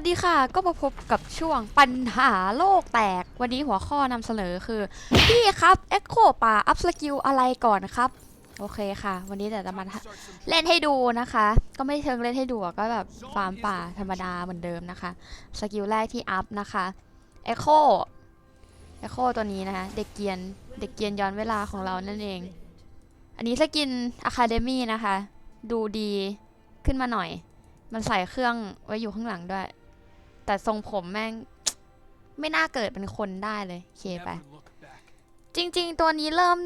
วัสดีค่ะ ก็มาพบกับช่วงปัญหาโลกแตก วันนี้หัวข้อนำเสนอคือ พี่ครับ Echo ป่าอัพสกิลอะไรก่อนครับ โอเคค่ะ วันนี้เดี๋ยวจะมาเล่นให้ดูนะคะ ก็ไม่เชิงเล่นให้ดูก็แบบฟาร์มป่าธรรมดาเหมือนเดิมนะคะ สกิลแรกที่อัพนะคะ Echo Echo ตัวนี้นะคะ เด็กเกียน เด็กเกียนย้อนเวลาของเรานั่นเอง อันนี้สกิน Academy นะคะ ดูดีขึ้นมาหน่อยมันใส่เครื่องไว้อยู่ข้างหลังด้วย แต่ทรงผมแม่ง ไม่น่าเกิดเป็นคนได้เลยโอเคไป จริง ๆ ตัวนี้เริ่ม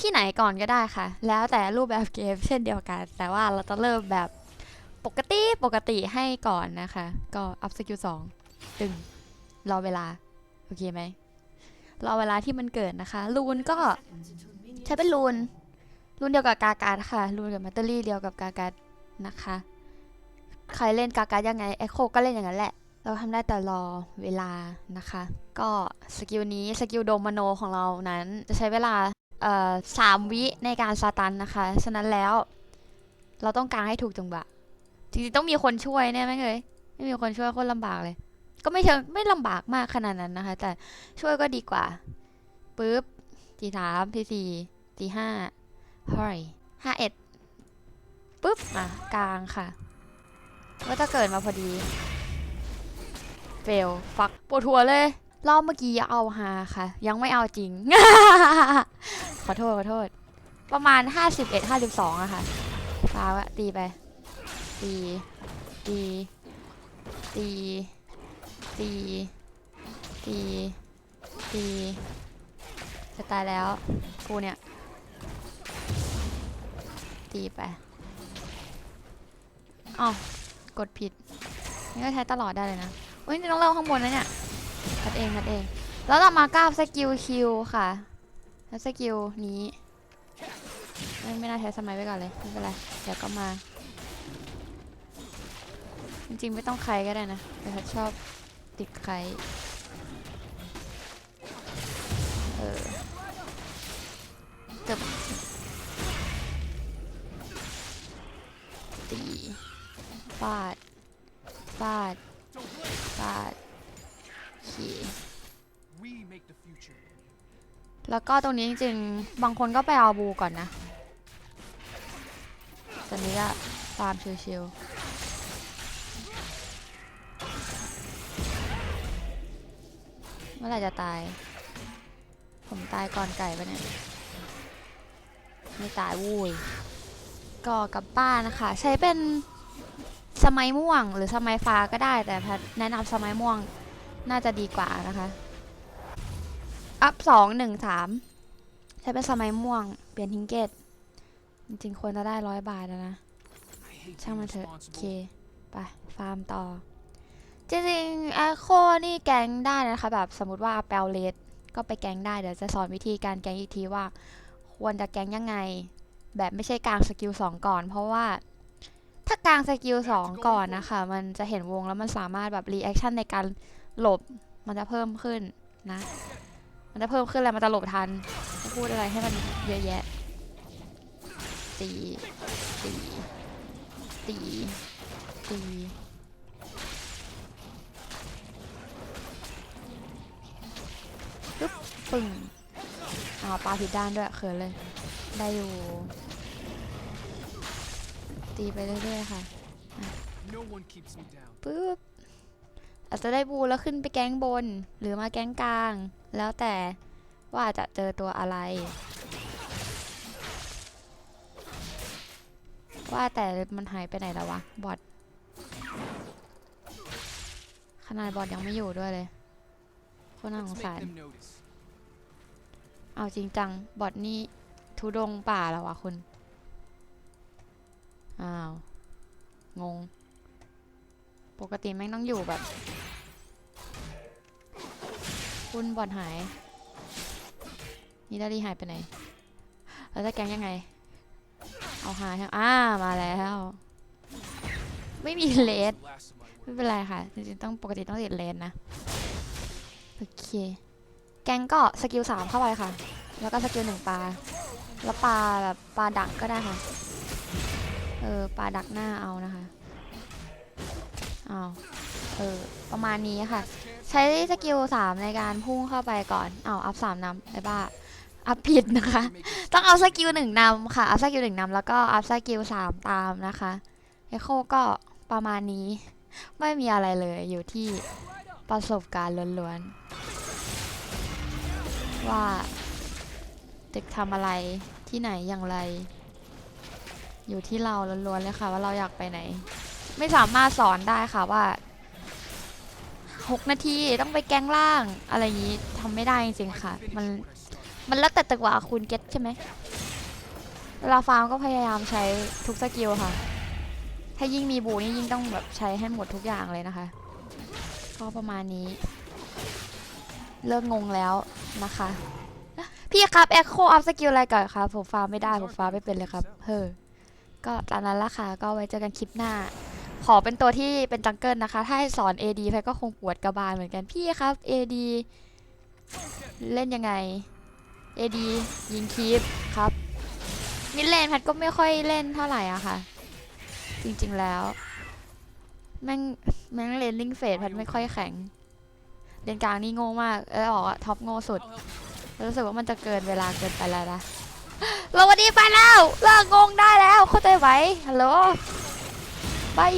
ที่ไหนก่อนก็ได้ค่ะ แล้วแต่รูปแบบเกมเช่นเดียวกัน แต่ว่าเราจะเริ่มแบบปกติปกติให้ก่อนนะคะ ก็อัพสกิลสองตึง รอเวลา โอเคไหมรอเวลาที่มันเกิดนะคะรูนก็ใช้เป็นรูนรูนเดียวกับกาการดค่ะรูนกับแมตเตอรี่เดียวกับกาการดนะคะ ใครเล่นกาการดยังไงเอ็กโคก็เล่นอย่างนั้นแหละ เราทำได้แต่รอเวลานะคะ ก็สกิลนี้สกิลโดมโนของเรานั้นจะใช้เวลาเอ่อสามวิในการสตันนะคะ ฉะนั้นแล้ว เราต้องการให้ถูกจังหวะจริงๆต้องมีคนช่วยแน่ไหมเอ่ยไม่มีคนช่วยคนลำบากเลย ก็ไม่เชิงไม่ลำบากมากขนาดนั้นนะคะ แต่ช่วยก็ดีกว่าปุ๊บทีสามทีสี่ทีห้าเฮ้ยห้าเอ็ดปุ๊บอะกลางค่ะ ก็จะเกิดมาพอดี เฟลฟักปวดหัวเลยรอบเมื่อกี้เอาฮาค่ะ ยังไม่เอาจริง ขอโทษ ขอโทษ ประมาณ 51 52อะค่ะฟ้าวะตีไป ตี ตี ตี ตี ตี ตี จะตายแล้วกูเนี่ย ตีไปอ้าวกดผิด นี่ก็ใช้ตลอดได้เลยนะ อุ้ยนี่ต้องเล่าข้างบนนะเนี่ยทัดเองทัดเอง แล้วต่อมาก้าวสกิลคิวค่ะแล้วสกิลนี้ไม่ไม่น่าใช้สมัยไว้ก่อนเลยไม่เป็นไรเดี๋ยวก็มา จริงๆไม่ต้องใครก็ได้นะแต่ถ้าชอบติดใครเออจบตีฟาดฟาด แล้วก็ตรงนี้จริงๆ บางคนก็ไปเอาบูก่อนนะตอนนี้ก็ฟาร์มชิวๆ เมื่อไหร่จะตาย ผมตายก่อนไก่ปะเนี่ย ไม่ตายวุ้ยก็กลับบ้านนะคะ ใช้เป็นสมัยม่วงหรือสมัยฟ้าก็ได้แต่แพทแนะนำสมัยม่วง น่าจะดีกว่านะคะ อัพสองหนึ่งสามใช้เป็นสมัยม่วง เปลี่ยนทิงเกต จริงๆควรจะได้ร้อยบาทแล้วนะ ช่างมันเถอะ โอเค ไป ฟาร์มต่อ จริงๆแอโคนี่แกงได้นะคะ แบบสมมติว่าแปลเลสก็ไปแกงได้ เดี๋ยวจะสอนวิธีการแกงอีกทีว่า ควรจะแกงยังไง แบบไม่ใช่กลางสกิลสองก่อน เพราะว่าถ้ากลางสกิลสองก่อนนะคะ มันจะเห็นวงแล้วมันสามารถแบบรีแอคชั่นในการ หลบมันจะเพิ่มขึ้นนะ มันจะเพิ่มขึ้นแล้วมันจะหลบทันจะพูดอะไรให้มันเยอะแยะตีตีตีตีปึ๊บปึ้งอ้าวปลาผิดด้านด้วยเขินเลย ได้อยู่ ตีไปเรื่อยๆค่ะ No one keeps me down. ปึ๊บ อาจจะได้บูแล้วขึ้นไปแก๊งบน หรือมาแก๊งกลาง แล้วแต่ว่าจะเจอตัวอะไร ว่าแต่มันหายไปไหนแล้ววะ บอทขนาดบอทยังไม่อยู่ด้วยเลยคนน่าสงสารเอาจริงจัง บอทนี่ทุดงป่าแล้ววะคุณ อ้าว งง ปกติแม่งต้องอยู่แบบ คุณบอทหาย นี่ดารีหายไปไหนแล้วจะแกงยังไง เอาหายอ้ามาแล้ว ไม่มีเลสไม่เป็นไรค่ะจริงๆต้องปกติต้องติดเลนนะ โอเค แกงก็สกิลสามเข้าไปค่ะ แล้วก็สกิลหนึ่งปลา แล้วปลาแบบปลาดักก็ได้ค่ะ เออปลาดักหน้าเอานะคะ เอาเออประมาณนี้ค่ะ ใช้สกิลสามในการพุ่งเข้าไปก่อนเอาอัพสามนำไอ้บ้า อัพผิดนะคะ ต้องเอาสกิลหนึ่งนำค่ะ อัพสกิลหนึ่งนำแล้วก็อัพสกิลสามตามนะคะเอโคก็ประมาณนี้ ไม่มีอะไรเลยอยู่ที่ประสบการณ์ล้วนๆ ว่าเด็กทำอะไรที่ไหนอย่างไร อยู่ที่เราล้วนๆเลยค่ะ ว่าเราอยากไปไหน ไม่สามารถสอนได้ค่ะว่า 6 นาทีต้องไปแกงล่างอะไรอย่างนี้ทำไม่ได้จริงๆค่ะ มันมันแล้วแต่จังหวะคุณเก็ตใช่ไหมเวลาฟาร์มก็พยายามใช้ทุกสกิลค่ะ ถ้ายิ่งมีบูนี่ยิ่งต้องแบบใช้ให้หมดทุกอย่างเลยนะคะ ก็ประมาณนี้ เลิกงงแล้วนะคะ พี่ครับแอคโคอัพสกิลอะไรก่อนครับผมฟาร์มไม่ได้ผมฟาร์มไม่เป็นเลยครับ เฮ้อก็ตามนั้นละค่ะ ก็ไว้เจอกันคลิปหน้า ขอเป็นตัวที่เป็นจังเกิลนะคะ ถ้าให้สอน AD แพก็คงปวดกระบาลเหมือนกัน พี่ครับ AD เล่นยังไง AD ยิงคีปครับ มิดเลนแพทก็ไม่ค่อยเล่นเท่าไหร่อะค่ะ จริงๆแล้ว แม่งแม่งเลนลิงเฟสแพทไม่ค่อยแข็ง เลนกลางนี่โง่มากแล้วออกอะท็อปโง่สุด รู้สึกว่ามันจะเกินเวลาเกินไปแล้วนะเราวันนี้ไปแล้ว เลิกงงได้แล้วเข้าใจไหมฮัลโหล บาย